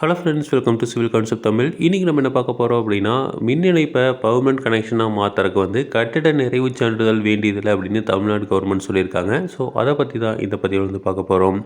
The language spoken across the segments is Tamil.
Hello friends welcome to civil concept Tamil இன்றைக்கி நம்ம என்ன பார்க்க போகிறோம் அப்படின்னா மின் இணைப்பை பவர்மெண்ட் கனெக்ஷனாக மாற்றுறதுக்கு வந்து கட்டிட நிறைவு சான்றிதழ் வேண்டியதில்லை அப்படின்னு தமிழ்நாடு கவர்மெண்ட் சொல்லியிருக்காங்க. ஸோ அதை பற்றி தான் இந்த பற்றி வந்து பார்க்க போகிறோம்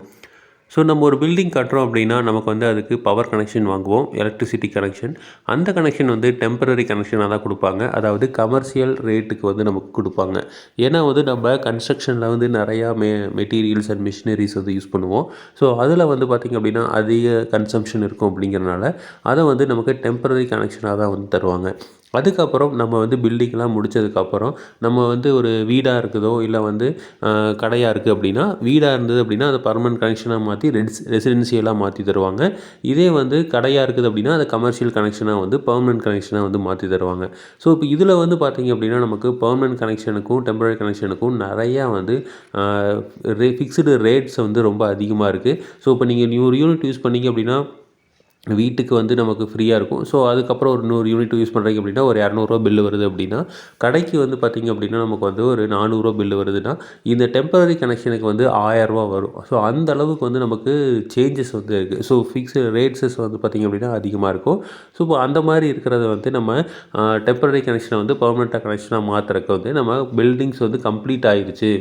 ஸோ நம்ம ஒரு பில்டிங் கட்டுறோம் அப்படின்னா நமக்கு வந்து அதுக்கு பவர் கனெக்ஷன் வாங்குவோம் எலக்ட்ரிசிட்டி கனெக்ஷன் அந்த கனெக்ஷன் வந்து டெம்பரரி கனெக்ஷனாக தான் கொடுப்பாங்க. அதாவது கமர்ஷியல் ரேட்டுக்கு வந்து நமக்கு கொடுப்பாங்க. ஏன்னா வந்து நம்ம கன்ஸ்ட்ரக்ஷனில் வந்து நிறையா மெ மெட்டீரியல்ஸ் அண்ட் மிஷினரிஸ் வந்து யூஸ் பண்ணுவோம். ஸோ அதில் வந்து பார்த்திங்க அப்படின்னா அதிக கன்சம்ஷன் இருக்கும் அப்படிங்கிறனால அதை வந்து நமக்கு டெம்பரரி கனெக்ஷனாக தான் வந்து தருவாங்க. அதுக்கப்புறம் நம்ம வந்து பில்டிங்லாம் முடித்ததுக்கப்புறம் நம்ம வந்து ஒரு வீடாக இருக்குதோ இல்லை வந்து கடையாக இருக்குது அப்படின்னா வீடாக இருந்தது அப்படின்னா அது பர்மனன்ட் கனெக்ஷனாக மாற்றி ரெஸ் ரெசிடென்சியலாக மாற்றி தருவாங்க. இதே வந்து கடையாக இருக்குது அப்படின்னா அதை கமர்ஷியல் கனெக்ஷனாக வந்து பர்மனெண்ட் கனெக்ஷனாக வந்து மாற்றி தருவாங்க. ஸோ இப்போ இதில் வந்து பார்த்திங்க அப்படின்னா நமக்கு பர்மனெண்ட் கனெக்ஷனுக்கும் டெம்பரரி கனெக்ஷனுக்கும் நிறையா வந்து ரே ஃபிக்ஸ்டு ரேட்ஸ் வந்து ரொம்ப அதிகமாக இருக்குது ஸோ இப்போ நீங்கள் நியூ யூனிட் யூஸ் பண்ணிங்க அப்படின்னா வீட்டுக்கு வந்து நமக்கு ஃப்ரீயாக இருக்கும். ஸோ அதுக்கப்புறம் ஒரு நூறு யூனிட் யூஸ் பண்ணுறீங்க அப்படின்னா ஒரு இரநூறுவா பில்லு வருது அப்படின்னா கடைக்கு வந்து பார்த்திங்க அப்படின்னா நமக்கு வந்து ஒரு நானூறுரூவா பில்லு வருதுன்னா இந்த டெம்பரரி கனெக்ஷனுக்கு வந்து ஆயரூவா வரும். ஸோ அந்த அளவுக்கு வந்து நமக்கு சேஞ்சஸ் வந்து இருக்குது ஸோ ஃபிக்ஸ்டு ரேட்ஸஸ் வந்து பார்த்திங்க அப்படின்னா அதிகமாக இருக்கும். ஸோ இப்போ அந்த மாதிரி இருக்கிறத வந்து நம்ம டெம்பரரி கனெக்ஷனை வந்து பர்மனெண்ட்டாக கனெக்ஷனாக மாற்றுறக்கு வந்து நம்ம பில்டிங்ஸ் வந்து கம்ப்ளீட் ஆகிடுச்சு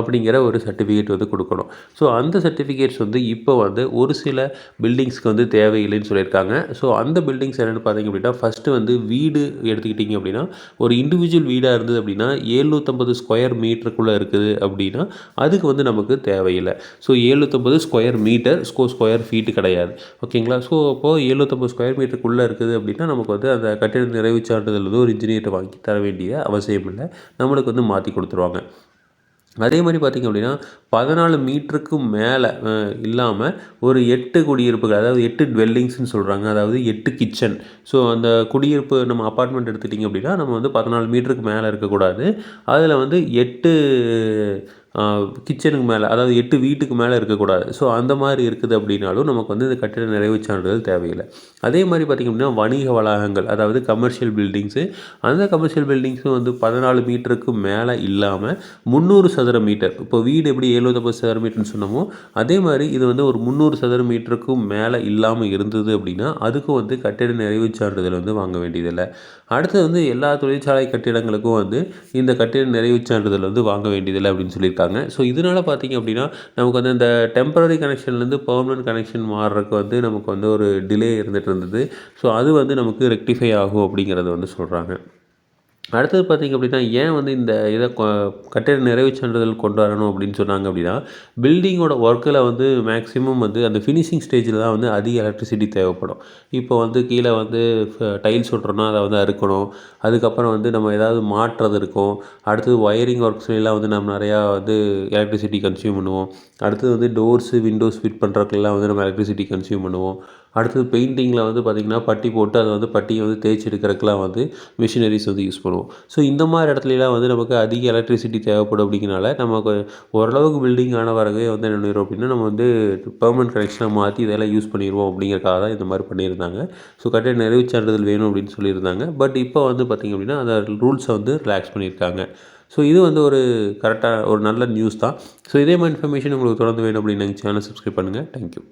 அப்படிங்கிற ஒரு சர்டிஃபிகேட் வந்து கொடுக்கணும். ஸோ அந்த சர்டிஃபிகேட்ஸ் வந்து இப்போ வந்து ஒரு சில பில்டிங்ஸ்க்கு வந்து தேவையில்லைன்னு சொல்லியிருக்காங்க. ஸோ அந்த பில்டிங்ஸ் என்னென்னு பார்த்தீங்க அப்படின்னா ஃபஸ்ட்டு வந்து வீடு எடுத்துக்கிட்டிங்க அப்படின்னா ஒரு இண்டிவிஜுவல் வீடாக இருந்தது அப்படின்னா ஏழ்நூற்றம்பது ஸ்கொயர் மீட்டருக்குள்ளே இருக்குது அப்படின்னா அதுக்கு வந்து நமக்கு தேவையில்லை. ஸோ ஏழ்நூற்றம்பது ஸ்கொயர் மீட்டர் ஸ்கோ ஸ்கொயர் ஃபீட்டு கிடையாது. ஓகேங்களா ஸோ அப்போது ஏழ்நூற்றம்பது ஸ்கொயர் மீட்டருக்குள்ளே இருக்குது அப்படின்னா நமக்கு வந்து அந்த கட்டிட நிறைவு சான்றிதழ் வந்து ஒரு இன்ஜினியர்கிட்ட வாங்கி தர வேண்டிய அவசியம் இல்லை. நம்மளுக்கு வந்து மாற்றி கொடுத்துருவாங்க. அதே மாதிரி பார்த்திங்க அப்படின்னா பதினாலு மீட்டருக்கு மேலே இல்லாமல் ஒரு எட்டு குடியிருப்புகள் அதாவது எட்டு டுவெல்லிங்ஸ்னு சொல்கிறாங்க அதாவது எட்டு கிச்சன் ஸோ அந்த குடியிருப்பு நம்ம அப்பார்ட்மெண்ட் எடுத்துட்டிங்க அப்படின்னா நம்ம வந்து பதினாலு மீட்டருக்கு மேலே இருக்கக்கூடாது. அதில் வந்து எட்டு கிச்சனுக்கு மேலே அதாவது எட்டு வீட்டுக்கு மேலே இருக்கக்கூடாது. ஸோ அந்த மாதிரி இருக்குது அப்படின்னாலும் நமக்கு வந்து இந்த கட்டிட நிறைவு சான்றிதழ் தேவையில்லை. அதே மாதிரி பார்த்திங்க அப்படின்னா வணிக வளாகங்கள் அதாவது கமர்ஷியல் பில்டிங்ஸு அந்த கமர்ஷியல் பில்டிங்ஸும் வந்து பதினாலு மீட்டருக்கு மேலே இல்லாமல் முந்நூறு சதுர மீட்டர் இப்போ வீடு எப்படி எழுபத்தொம்பது சதுர மீட்டர்னு சொன்னோமோ அதே மாதிரி இது வந்து ஒரு முந்நூறு சதுர மீட்டருக்கும் மேலே இல்லாமல் இருந்தது அப்படின்னா அதுக்கும் வந்து கட்டிட நிறைவு சான்றிதழ் வந்து வாங்க வேண்டியதில்லை. அடுத்து வந்து எல்லா தொழிற்சாலை கட்டிடங்களுக்கும் வந்து இந்த கட்டிட நிறைவு சான்றிதழ் வந்து வாங்க வேண்டியதில்லை அப்படின்னு சொல்லியிருக்காங்க. இருக்காங்க ஸோ இதனால் பார்த்திங்க அப்படின்னா நமக்கு வந்து இந்த டெம்பரரி கனெக்ஷன்லேருந்து பர்மனன்ட் கனெக்ஷன் மாறுறதுக்கு வந்து நமக்கு வந்து ஒரு டிலே இருந்துகிட்டு இருந்தது. ஸோ அது வந்து நமக்கு ரெக்டிஃபை ஆகும் அப்படிங்கிறத வந்து சொல்கிறாங்க அடுத்தது பார்த்திங்க அப்படின்னா ஏன் வந்து இந்த இதை கட்டிட நிறைவு சான்றிதழ் கொண்டு வரணும் அப்படின்னு சொன்னாங்க அப்படின்னா பில்டிங்கோட ஒர்க்கில் வந்து மேக்ஸிமம் வந்து அந்த ஃபினிஷிங் ஸ்டேஜில் தான் வந்து அதிக எலக்ட்ரிசிட்டி தேவைப்படும். இப்போ வந்து கீழே வந்து டைல்ஸ் ஒட்டுறோன்னா அதை வந்து அறுக்கணும். அதுக்கப்புறம் வந்து நம்ம ஏதாவது மாற்றுறது இருக்கும். அடுத்தது ஒயரிங் ஒர்க்ஸ்லாம் வந்து நம்ம நிறையா வந்து எலக்ட்ரிசிட்டி கன்சியூம் பண்ணுவோம். அடுத்தது வந்து டோர்ஸு விண்டோஸ் ஃபிட் பண்ணுறதுக்கெல்லாம் வந்து நம்ம எலக்ட்ரிசிட்டி கன்சியூம் பண்ணுவோம். அடுத்தது பெயிண்டிங்கில் வந்து பார்த்திங்கன்னா பட்டி போட்டு அதை வந்து பட்டியை வந்து தேய்ச்சி எடுக்கிறதுக்குலாம் வந்து மிஷினரிஸ் வந்து யூஸ் பண்ணுவோம். ஸோ இந்த மாதிரி இடத்துலலாம் வந்து நமக்கு அதிக எலக்ட்ரிசிட்டி தேவைப்படும் அப்படிங்கிறனால நமக்கு ஓரளவுக்கு பில்டிங் ஆன வரவே வந்து என்ன பண்ணிடுவோம் அப்படின்னா நம்ம வந்து பெர்மனன்ட் கனெக்ஷனாக மாற்றி இதெல்லாம் யூஸ் பண்ணிடுவோம் அப்படிங்கிறக்காக தான் இந்த மாதிரி பண்ணியிருந்தாங்க. ஸோ கரெக்டாக நிறைவு சான்றிதழ் வேணும் அப்படின்னு சொல்லியிருந்தாங்க. பட் இப்போ வந்து பார்த்திங்க அப்படின்னா அந்த ரூல்ஸை வந்து ரிலாக்ஸ் பண்ணியிருக்காங்க. ஸோ இது வந்து ஒரு கரெக்டாக ஒரு நல்ல நியூஸ் தான். ஸோ இதே மாதிரி இன்ஃபர்மேஷன் உங்களுக்கு தொடர்ந்து வேணும் அப்படின்னு நீங்கள் சேனல் சப்ஸ்கிரைப் பண்ணுங்கள் தேங்க்யூ